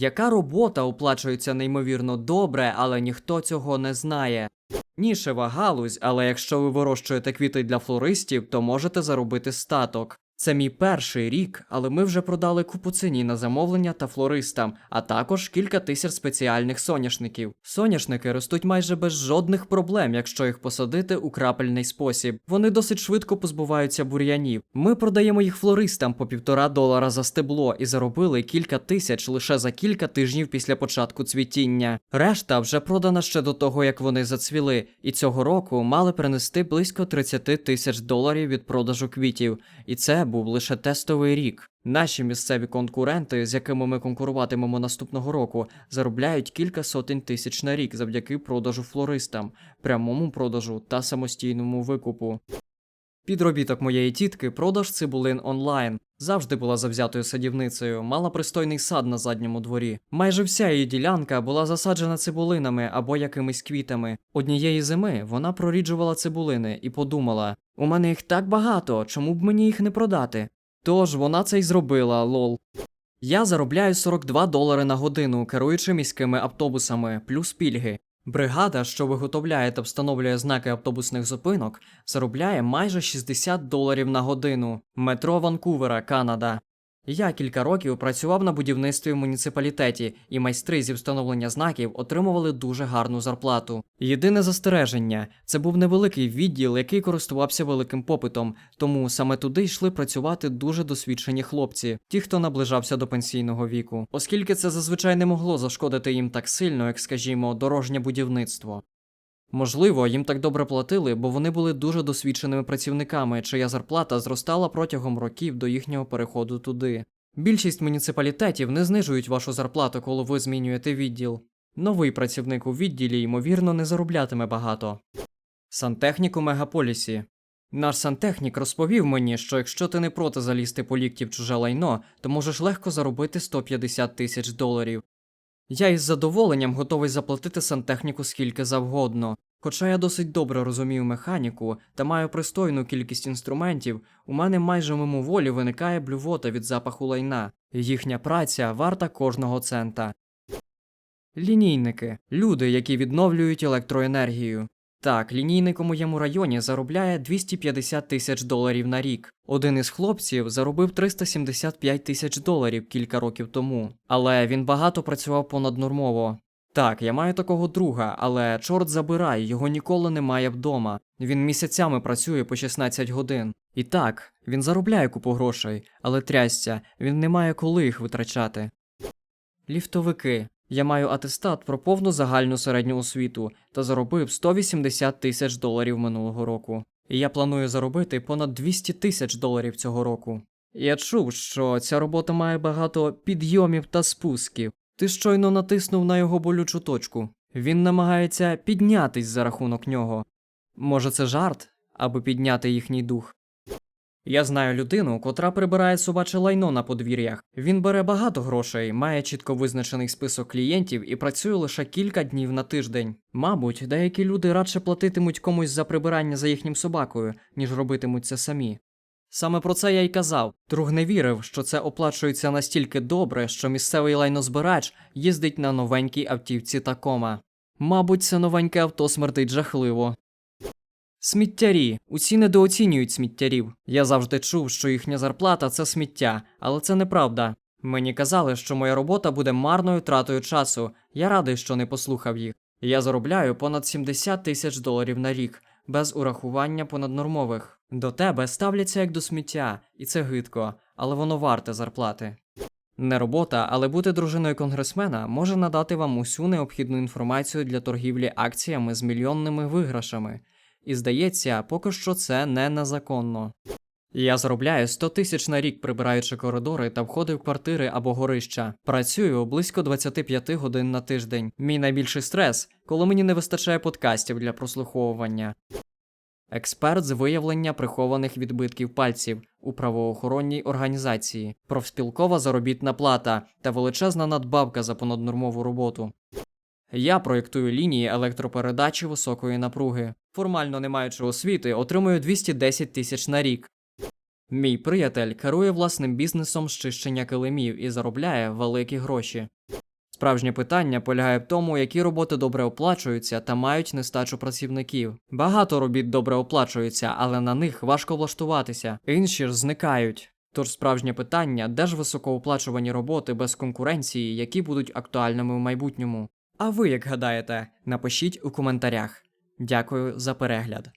Яка робота оплачується неймовірно добре, але ніхто цього не знає. Нішева галузь, але якщо ви вирощуєте квіти для флористів, то можете заробити статок. Це мій перший рік, але ми вже продали купу цині на замовлення та флористам, а також кілька тисяч спеціальних соняшників. Соняшники ростуть майже без жодних проблем, якщо їх посадити у крапельний спосіб. Вони досить швидко позбуваються бур'янів. Ми продаємо їх флористам по півтора долара за стебло і заробили кілька тисяч лише за кілька тижнів після початку цвітіння. Решта вже продана ще до того, як вони зацвіли, і цього року мали принести близько 30 тисяч доларів від продажу квітів. І це був лише тестовий рік. Наші місцеві конкуренти, з якими ми конкуруватимемо наступного року, заробляють кілька сотень тисяч на рік завдяки продажу флористам, прямому продажу та самостійному викупу. Підробіток моєї тітки продаж цибулин онлайн. Завжди була завзятою садівницею, мала пристойний сад на задньому дворі. Майже вся її ділянка була засаджена цибулинами або якимись квітами. Однієї зими вона проріджувала цибулини і подумала: у мене їх так багато, чому б мені їх не продати? Тож вона це й зробила, лол. Я заробляю 42 долари на годину, керуючи міськими автобусами, плюс пільги. Бригада, що виготовляє та встановлює знаки автобусних зупинок, заробляє майже 60 доларів на годину. Метро Ванкувера, Канада. Я кілька років працював на будівництві в муніципалітеті, і майстри зі встановлення знаків отримували дуже гарну зарплату. Єдине застереження це був невеликий відділ, який користувався великим попитом, тому саме туди йшли працювати дуже досвідчені хлопці, ті, хто наближався до пенсійного віку, оскільки це зазвичай не могло зашкодити їм так сильно, як, скажімо, дорожнє будівництво. Можливо, їм так добре платили, бо вони були дуже досвідченими працівниками, чия зарплата зростала протягом років до їхнього переходу туди. Більшість муніципалітетів не знижують вашу зарплату, коли ви змінюєте відділ. Новий працівник у відділі, ймовірно, не зароблятиме багато. Сантехнік у мегаполісі. Наш сантехнік розповів мені, що якщо ти не проти залізти по лікті в чуже лайно, то можеш легко заробити 150 тисяч доларів. Я із задоволенням готовий заплатити сантехніку скільки завгодно. Хоча я досить добре розумію механіку та маю пристойну кількість інструментів, у мене майже мимоволі виникає блювота від запаху лайна. Їхня праця варта кожного цента. Лінійники люди, які відновлюють електроенергію. Так, лінійник у моєму районі заробляє 250 тисяч доларів на рік. Один із хлопців заробив 375 тисяч доларів кілька років тому, але він багато працював понаднормово. Так, я маю такого друга, але чорт забирай, його ніколи немає вдома. Він місяцями працює по 16 годин. І так, він заробляє купу грошей, але трясся, він не має коли їх витрачати. Ліфтовики. Я маю атестат про повну загальну середню освіту та заробив 180 тисяч доларів минулого року. І я планую заробити понад 200 тисяч доларів цього року. Я чув, що ця робота має багато підйомів та спусків. Ти щойно натиснув на його болючу точку. Він намагається піднятись за рахунок нього. Може, це жарт, аби підняти їхній дух. Я знаю людину, котра прибирає собаче лайно на подвір'ях. Він бере багато грошей, має чітко визначений список клієнтів і працює лише кілька днів на тиждень. Мабуть, деякі люди радше платитимуть комусь за прибирання за їхнім собакою, ніж робитимуть це самі. Саме про це я й казав. Друг не вірив, що це оплачується настільки добре, що місцевий лайнозбирач їздить на новенькій автівці Такома. Мабуть, це новеньке авто смердить жахливо. Сміттярі. Усі недооцінюють сміттярів. Я завжди чув, що їхня зарплата це сміття, але це неправда. Мені казали, що моя робота буде марною тратою часу. Я радий, що не послухав їх. Я заробляю понад 70 тисяч доларів на рік, без урахування понаднормових. До тебе ставляться як до сміття, і це гидко, але воно варте зарплати. Не робота, але бути дружиною конгресмена може надати вам усю необхідну інформацію для торгівлі акціями з мільйонними виграшами. І здається, поки що це не незаконно. Я заробляю 100 тисяч на рік, прибираючи коридори та входи в квартири або горища. Працюю близько 25 годин на тиждень. Мій найбільший стрес, коли мені не вистачає подкастів для прослуховування. Експерт з виявлення прихованих відбитків пальців у правоохоронній організації, профспілкова заробітна плата та величезна надбавка за понаднормову роботу. Я проєктую лінії електропередачі високої напруги. Формально не маючи освіти, отримую 210 тисяч на рік. Мій приятель керує власним бізнесом з чищення килимів і заробляє великі гроші. Справжнє питання полягає в тому, які роботи добре оплачуються та мають нестачу працівників. Багато робіт добре оплачуються, але на них важко влаштуватися, інші ж зникають. Тож справжнє питання, де ж високооплачувані роботи без конкуренції, які будуть актуальними в майбутньому. А ви як гадаєте? Напишіть у коментарях. Дякую за перегляд.